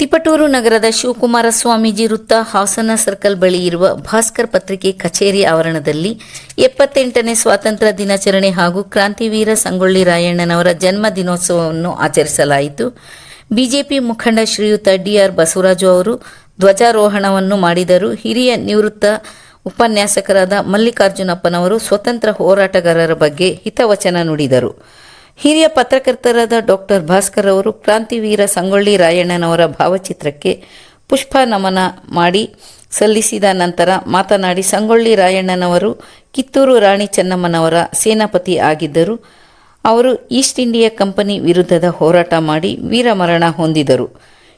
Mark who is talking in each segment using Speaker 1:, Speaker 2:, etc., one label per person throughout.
Speaker 1: ತಿಪಟೂರು ನಗರದ ಶಿವಕುಮಾರ ಸ್ವಾಮೀಜಿ ವೃತ್ತ ಹಾಸನ ಸರ್ಕಲ್ ಬಳಿ ಇರುವ ಭಾಸ್ಕರ್ ಪತ್ರಿಕೆ ಕಚೇರಿ ಆವರಣದಲ್ಲಿ ಎಪ್ಪತ್ತೆಂಟನೇ ಸ್ವಾತಂತ್ರ್ಯ ದಿನಾಚರಣೆ ಹಾಗೂ ಕ್ರಾಂತಿವೀರ ಸಂಗೊಳ್ಳಿ ರಾಯಣ್ಣನವರ ಜನ್ಮ ದಿನೋತ್ಸವವನ್ನು ಆಚರಿಸಲಾಯಿತು. ಬಿಜೆಪಿ ಮುಖಂಡ ಶ್ರೀಯುತ ಡಿಆರ್ ಬಸವರಾಜು ಅವರು ಧ್ವಜಾರೋಹಣವನ್ನು ಮಾಡಿದರು. ಹಿರಿಯ ನಿವೃತ್ತ ಉಪನ್ಯಾಸಕರಾದ ಮಲ್ಲಿಕಾರ್ಜುನಪ್ಪನವರು ಸ್ವತಂತ್ರ ಹೋರಾಟಗಾರರ ಬಗ್ಗೆ ಹಿತವಚನ ನುಡಿದರು. ಹಿರಿಯ ಪತ್ರಕರ್ತರಾದ ಡಾಕ್ಟರ್ ಭಾಸ್ಕರ್ ಅವರು ಕ್ರಾಂತಿವೀರ ಸಂಗೊಳ್ಳಿ ರಾಯಣ್ಣನವರ ಭಾವಚಿತ್ರಕ್ಕೆ ಪುಷ್ಪ ನಮನ ಮಾಡಿ ಸಲ್ಲಿಸಿದ ನಂತರ ಮಾತನಾಡಿ, ಸಂಗೊಳ್ಳಿ ರಾಯಣ್ಣನವರು ಕಿತ್ತೂರು ರಾಣಿ ಚೆನ್ನಮ್ಮನವರ ಸೇನಾಪತಿ ಆಗಿದ್ದರು. ಅವರು ಈಸ್ಟ್ ಇಂಡಿಯಾ ಕಂಪನಿ ವಿರುದ್ಧದ ಹೋರಾಟ ಮಾಡಿ ವೀರಮರಣ ಹೊಂದಿದರು.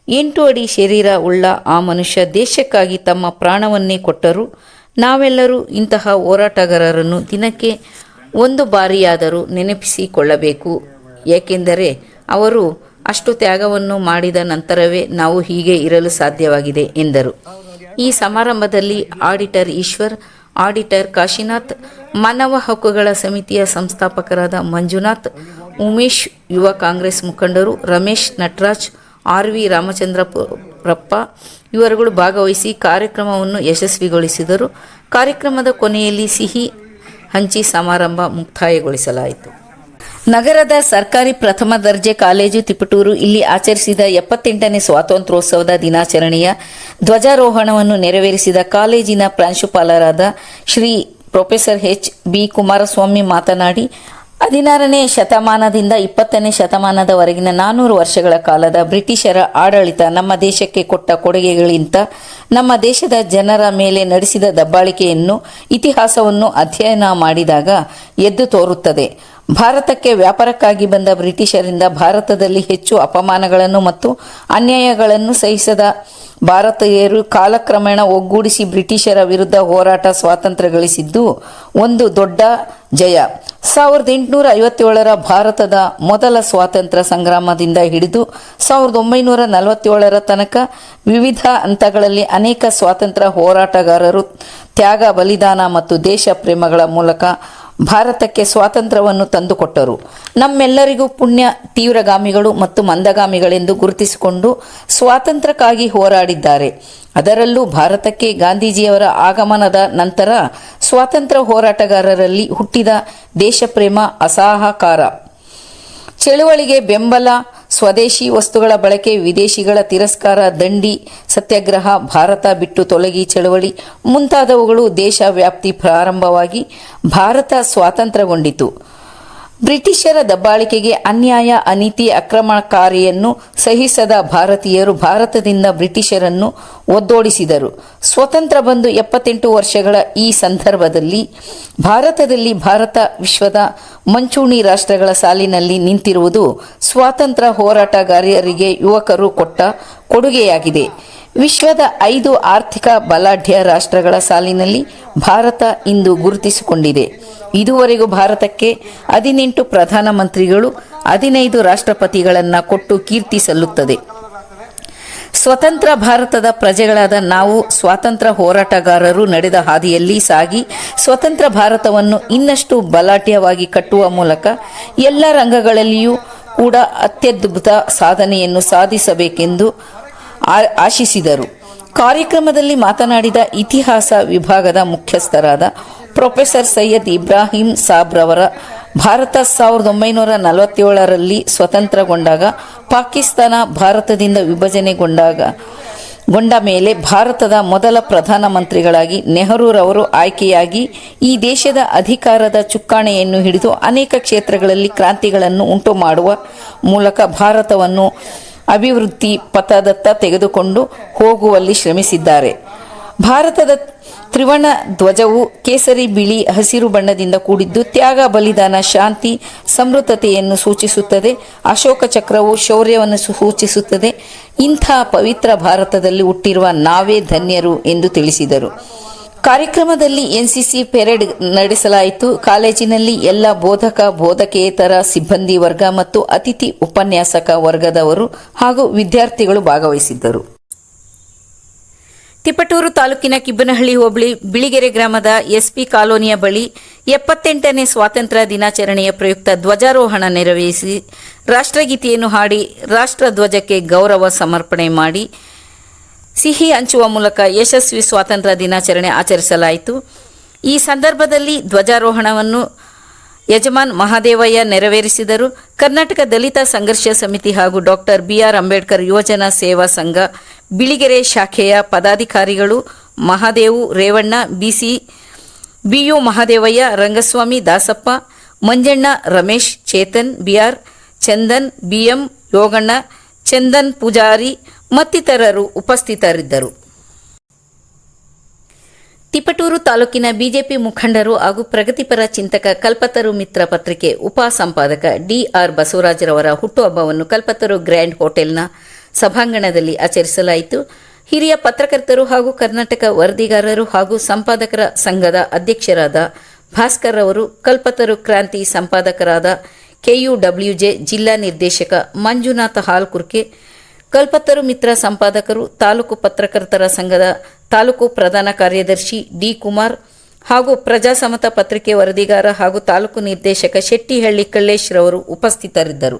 Speaker 1: ಎಂಟು ಅಡಿ ಶರೀರ ಉಳ್ಳ ಆ ಮನುಷ್ಯ ದೇಶಕ್ಕಾಗಿ ತಮ್ಮ ಪ್ರಾಣವನ್ನೇ ಕೊಟ್ಟರು. ನಾವೆಲ್ಲರೂ ಇಂತಹ ಹೋರಾಟಗಾರರನ್ನು ದಿನಕ್ಕೆ ಒಂದು ಬಾರಿಯಾದರೂ ನೆನಪಿಸಿಕೊಳ್ಳಬೇಕು. ಏಕೆಂದರೆ ಅವರು ಅಷ್ಟು ತ್ಯಾಗವನ್ನು ಮಾಡಿದ ನಂತರವೇ ನಾವು ಹೀಗೆ ಇರಲು ಸಾಧ್ಯವಾಗಿದೆ ಎಂದರು. ಈ ಸಮಾರಂಭದಲ್ಲಿ ಆಡಿಟರ್ ಈಶ್ವರ್, ಆಡಿಟರ್ ಕಾಶಿನಾಥ್, ಮಾನವ ಹಕ್ಕುಗಳ ಸಮಿತಿಯ ಸಂಸ್ಥಾಪಕರಾದ ಮಂಜುನಾಥ್, ಉಮೇಶ್ ಯುವ ಕಾಂಗ್ರೆಸ್ ಮುಖಂಡರು ರಮೇಶ್ ನಟರಾಜ್, ಆರ್ ವಿ ರಾಮಚಂದ್ರಪ್ಪ ಇವರುಗಳು ಭಾಗವಹಿಸಿ ಕಾರ್ಯಕ್ರಮವನ್ನು ಯಶಸ್ವಿಗೊಳಿಸಿದರು. ಕಾರ್ಯಕ್ರಮದ ಕೊನೆಯಲ್ಲಿ ಸಿಹಿ ಹಂಚಿ ಸಮಾರಂಭ ಮುಕ್ತಾಯಗೊಳಿಸಲಾಯಿತು. ನಗರದ ಸರ್ಕಾರಿ ಪ್ರಥಮ ದರ್ಜೆ ಕಾಲೇಜು ತಿಪಟೂರು ಇಲ್ಲಿ ಆಚರಿಸಿದ ಎಪ್ಪತ್ತೆಂಟನೇ ಸ್ವಾತಂತ್ರ್ಯೋತ್ಸವದ ದಿನಾಚರಣೆಯ ಧ್ವಜಾರೋಹಣವನ್ನು ನೆರವೇರಿಸಿದ ಕಾಲೇಜಿನ ಪ್ರಾಂಶುಪಾಲರಾದ Shri professor H B Kumaraswamy ಮಾತನಾಡಿ, ಹದಿನಾರನೇ ಶತಮಾನದಿಂದ ಇಪ್ಪತ್ತನೇ ಶತಮಾನದವರೆಗಿನ ನಾನ್ನೂರು ವರ್ಷಗಳ ಕಾಲದ ಬ್ರಿಟಿಷರ ಆಡಳಿತ ನಮ್ಮ ದೇಶಕ್ಕೆ ಕೊಟ್ಟ ಕೊಡುಗೆಗಳಿಂತ ನಮ್ಮ ದೇಶದ ಜನರ ಮೇಲೆ ನಡೆಸಿದ ದಬ್ಬಾಳಿಕೆಯನ್ನು ಇತಿಹಾಸವನ್ನು ಅಧ್ಯಯನ ಮಾಡಿದಾಗ ಎದ್ದು ತೋರುತ್ತದೆ. ಭಾರತಕ್ಕೆ ವ್ಯಾಪಾರಕ್ಕಾಗಿ ಬಂದ ಬ್ರಿಟಿಷರಿಂದ ಭಾರತದಲ್ಲಿ ಹೆಚ್ಚು ಅಪಮಾನಗಳನ್ನು ಮತ್ತು ಅನ್ಯಾಯಗಳನ್ನು ಸಹಿಸದ ಭಾರತೀಯರು ಕಾಲಕ್ರಮೇಣ ಒಗ್ಗೂಡಿಸಿ ಬ್ರಿಟಿಷರ ವಿರುದ್ಧ ಹೋರಾಟ ಸ್ವಾತಂತ್ರ್ಯ ಗಳಿಸಿದ್ದು ಒಂದು ದೊಡ್ಡ ಜಯ. ಸಾವಿರದ ಎಂಟುನೂರ ಐವತ್ತೇಳರ ಭಾರತದ ಮೊದಲ ಸ್ವಾತಂತ್ರ್ಯ ಸಂಗ್ರಾಮದಿಂದ ಹಿಡಿದು ಸಾವಿರದ ಒಂಬೈನೂರ ನಲವತ್ತೇಳರ ತನಕ ವಿವಿಧ ಹಂತಗಳಲ್ಲಿ ಅನೇಕ ಸ್ವಾತಂತ್ರ್ಯ ಹೋರಾಟಗಾರರು ತ್ಯಾಗ, ಬಲಿದಾನ ಮತ್ತು ದೇಶ ಪ್ರೇಮಗಳ ಮೂಲಕ ಭಾರತಕ್ಕೆ ಸ್ವಾತಂತ್ರ್ಯವನ್ನು ತಂದುಕೊಟ್ಟರು. ನಮ್ಮೆಲ್ಲರಿಗೂ ಪುಣ್ಯ, ತೀವ್ರಗಾಮಿಗಳು ಮತ್ತು ಮಂದಗಾಮಿಗಳೆಂದು ಗುರುತಿಸಿಕೊಂಡು ಸ್ವಾತಂತ್ರ್ಯಕ್ಕಾಗಿ ಹೋರಾಡಿದ್ದಾರೆ. ಅದರಲ್ಲೂ ಭಾರತಕ್ಕೆ ಗಾಂಧೀಜಿಯವರ ಆಗಮನದ ನಂತರ ಸ್ವಾತಂತ್ರ್ಯ ಹೋರಾಟಗಾರರಲ್ಲಿ ಹುಟ್ಟಿದ ದೇಶಪ್ರೇಮ ಅಸಹಕಾರ. ಚಳುವಳಿಗೆ ಬೆಂಬಲ ಸ್ವದೇಶಿ ವಸ್ತುಗಳ ಬಳಕೆ, ವಿದೇಶಿಗಳ ತಿರಸ್ಕಾರ, ದಂಡಿ, ಸತ್ಯಾಗ್ರಹ, ಭಾರತ ಬಿಟ್ಟು ತೊಲಗಿ ಚಳವಳಿ ಮುಂತಾದವುಗಳು ದೇಶ ವ್ಯಾಪ್ತಿ ಪ್ರಾರಂಭವಾಗಿ ಭಾರತ ಸ್ವಾತಂತ್ರ್ಯಗೊಂಡಿತು. ಬ್ರಿಟಿಷರ ದಬ್ಬಾಳಿಕೆಗೆ ಅನ್ಯಾಯ, ಅನೀತಿ ಅಕ್ರಮಕಾರಿಯನ್ನು ಸಹಿಸದ ಭಾರತೀಯರು ಭಾರತದಿಂದ ಬ್ರಿಟಿಷರನ್ನು ಒದ್ದೋಡಿಸಿದರು. ಸ್ವತಂತ್ರ ಬಂದು ಎಪ್ಪತ್ತೆಂಟು ವರ್ಷಗಳ ಈ ಸಂದರ್ಭದಲ್ಲಿ ಭಾರತದಲ್ಲಿ ಭಾರತ ವಿಶ್ವದ ಮಂಚೂಣಿ ರಾಷ್ಟ್ರಗಳ ಸಾಲಿನಲ್ಲಿ ನಿಂತಿರುವುದು ಸ್ವಾತಂತ್ರ್ಯ ಹೋರಾಟಗಾರರಿಗೆ ಯುವಕರು ಕೊಟ್ಟ ಕೊಡುಗೆಯಾಗಿದೆ. ವಿಶ್ವದ ಐದು ಆರ್ಥಿಕ ಬಲಾಢ್ಯ ರಾಷ್ಟ್ರಗಳ ಸಾಲಿನಲ್ಲಿ ಭಾರತ ಇಂದು ಗುರುತಿಸಿಕೊಂಡಿದೆ. ಇದುವರೆಗೂ ಭಾರತಕ್ಕೆ ಹದಿನೆಂಟು ಪ್ರಧಾನಮಂತ್ರಿಗಳು, ಹದಿನೈದು ರಾಷ್ಟ್ರಪತಿಗಳನ್ನು ಕೊಟ್ಟು ಕೀರ್ತಿ ಸಲ್ಲುತ್ತದೆ. ಸ್ವತಂತ್ರ ಭಾರತದ ಪ್ರಜೆಗಳಾದ ನಾವು ಸ್ವಾತಂತ್ರ್ಯ ಹೋರಾಟಗಾರರು ನಡೆದ ಹಾದಿಯಲ್ಲಿ ಸಾಗಿ ಸ್ವತಂತ್ರ ಭಾರತವನ್ನು ಇನ್ನಷ್ಟು ಬಲಾಢ್ಯವಾಗಿ ಕಟ್ಟುವ ಮೂಲಕ ಎಲ್ಲ ರಂಗಗಳಲ್ಲಿಯೂ ಕೂಡ ಅತ್ಯದ್ಭುತ ಸಾಧನೆಯನ್ನು ಸಾಧಿಸಬೇಕೆಂದು ಆಶಿಸಿದರು. ಕಾರ್ಯಕ್ರಮದಲ್ಲಿ ಮಾತನಾಡಿದ ಇತಿಹಾಸ ವಿಭಾಗದ ಮುಖ್ಯಸ್ಥರಾದ ಪ್ರೊಫೆಸರ್ ಸೈಯದ್ ಇಬ್ರಾಹಿಂ ಸಾಬ್ರವರ ಭಾರತ ಸಾವಿರದ ಒಂಬೈನೂರ ನಲವತ್ತೇಳರಲ್ಲಿ ಸ್ವತಂತ್ರಗೊಂಡಾಗ, ಪಾಕಿಸ್ತಾನ ಭಾರತದಿಂದ ವಿಭಜನೆಗೊಂಡಾಗ, ಗೊಂಡ ಮೇಲೆ ಭಾರತದ ಮೊದಲ ಪ್ರಧಾನಮಂತ್ರಿಗಳಾಗಿ ನೆಹರೂರವರು ಆಯ್ಕೆಯಾಗಿ, ಈ ದೇಶದ ಅಧಿಕಾರದ ಚುಕ್ಕಾಣೆಯನ್ನು ಹಿಡಿದು ಅನೇಕ ಕ್ಷೇತ್ರಗಳಲ್ಲಿ ಕ್ರಾಂತಿಗಳನ್ನು ಉಂಟು ಮಾಡುವ ಮೂಲಕ ಭಾರತವನ್ನು ಅಭಿವೃದ್ಧಿ ಪಥದತ್ತ ತೆಗೆದುಕೊಂಡು ಹೋಗುವಲ್ಲಿ ಶ್ರಮಿಸಿದ್ದಾರೆ. ಭಾರತದ ತ್ರಿವರ್ಣ ಧ್ವಜವು ಕೇಸರಿ, ಬಿಳಿ, ಹಸಿರು ಬಣ್ಣದಿಂದ ಕೂಡಿದ್ದು ತ್ಯಾಗ, ಬಲಿದಾನ, ಶಾಂತಿ, ಸಮೃದ್ಧತೆಯನ್ನು ಸೂಚಿಸುತ್ತದೆ. ಅಶೋಕ ಚಕ್ರವು ಶೌರ್ಯವನ್ನು ಸೂಚಿಸುತ್ತದೆ. ಇಂಥ ಪವಿತ್ರ ಭಾರತದಲ್ಲಿ ಹುಟ್ಟಿರುವ ನಾವೇ ಧನ್ಯರು ಎಂದು ತಿಳಿಸಿದರು. ಕಾರ್ಯಕ್ರಮದಲ್ಲಿ ಎನ್ಸಿಸಿ ಪೆರೇಡ್ ನಡೆಸಲಾಯಿತು. ಕಾಲೇಜಿನಲ್ಲಿ ಎಲ್ಲ ಬೋಧಕ, ಬೋಧಕೇತರ ಸಿಬ್ಬಂದಿ ವರ್ಗ ಮತ್ತು ಅತಿಥಿ ಉಪನ್ಯಾಸಕ ವರ್ಗದವರು ಹಾಗೂ ವಿದ್ಯಾರ್ಥಿಗಳು ಭಾಗವಹಿಸಿದ್ದರು. ತಿಪಟೂರು ತಾಲೂಕಿನ ಕಿಬ್ಬನಹಳ್ಳಿ ಹೋಬಳಿ ಬಿಳಿಗೆರೆ ಗ್ರಾಮದ ಎಸ್ಪಿ ಕಾಲೋನಿಯ ಬಳಿ ಎಪ್ಪತ್ತೆಂಟನೇ ಸ್ವಾತಂತ್ರ್ಯ ದಿನಾಚರಣೆಯ ಪ್ರಯುಕ್ತ ಧ್ವಜಾರೋಹಣ ನೆರವೇರಿಸಿ ರಾಷ್ಟ್ರಗೀತೆಯನ್ನು ಹಾಡಿ ರಾಷ್ಟ್ರಧ್ವಜಕ್ಕೆ ಗೌರವ ಸಮರ್ಪಣೆ ಮಾಡಿ ಸಿಹಿ ಹಂಚುವ ಮೂಲಕ ಯಶಸ್ವಿ ಸ್ವಾತಂತ್ರ್ಯ ದಿನಾಚರಣೆ ಆಚರಿಸಲಾಯಿತು. ಈ ಸಂದರ್ಭದಲ್ಲಿ ಧ್ವಜಾರೋಹಣವನ್ನು ಯಜಮಾನ್ ಮಹಾದೇವಯ್ಯ ನೆರವೇರಿಸಿದರು. ಕರ್ನಾಟಕ ದಲಿತ ಸಂಘರ್ಷ ಸಮಿತಿ ಹಾಗೂ ಡಾಕ್ಟರ್ ಬಿಆರ್ ಅಂಬೇಡ್ಕರ್ ಯುವಜನ ಸೇವಾ ಸಂಘ ಬಿಳಿಗೆರೆ ಶಾಖೆಯ ಪದಾಧಿಕಾರಿಗಳು Mahadevu Revanna, BC BU Mahadevaiah, Rangaswamy Dasappa, Manjanna Ramesh, Chetan BR, Chandan BM Yoganna, Chandan Poojary ಮತ್ತಿತರರು ಉಪಸ್ಥಿತರಿದ್ದರು. ತಿಪಟೂರು ತಾಲೂಕಿನ ಬಿಜೆಪಿ ಮುಖಂಡರು ಹಾಗೂ ಪ್ರಗತಿಪರ ಚಿಂತಕ ಕಲ್ಪತರು ಮಿತ್ರ ಪತ್ರಿಕೆ ಉಪ ಸಂಪಾದಕ ಡಿಆರ್ ಬಸವರಾಜರವರ ಹುಟ್ಟುಹಬ್ಬವನ್ನು ಕಲ್ಪತರು ಗ್ರ್ಯಾಂಡ್ ಹೋಟೆಲ್ನ ಸಭಾಂಗಣದಲ್ಲಿ ಆಚರಿಸಲಾಯಿತು. ಹಿರಿಯ ಪತ್ರಕರ್ತರು ಹಾಗೂ ಕರ್ನಾಟಕ ವರದಿಗಾರರು ಹಾಗೂ ಸಂಪಾದಕರ ಸಂಘದ ಅಧ್ಯಕ್ಷರಾದ ಭಾಸ್ಕರ್ ಅವರು ಕಲ್ಪತರು ಕ್ರಾಂತಿ ಸಂಪಾದಕರಾದ ಕೆಯುಡಬ್ಲ್ಯೂಜೆ ಜಿಲ್ಲಾ ನಿರ್ದೇಶಕ ಮಂಜುನಾಥ ಹಾಲ್ಕುರ್ಕೆ, ಕಲ್ಪತರು ಮಿತ್ರ ಸಂಪಾದಕರು, ತಾಲೂಕು ಪತ್ರಕರ್ತರ ಸಂಘದ ತಾಲೂಕು ಪ್ರಧಾನ ಕಾರ್ಯದರ್ಶಿ ಡಿ ಕುಮಾರ್ ಹಾಗೂ ಪ್ರಜಾಸಮತ ಪತ್ರಿಕೆ ವರದಿಗಾರ ಹಾಗೂ ತಾಲೂಕು ನಿರ್ದೇಶಕ ಶೆಟ್ಟಿಹಳ್ಳಿ ಕಳ್ಳೇಶ್ರವರು ಉಪಸ್ಥಿತರಿದ್ದರು.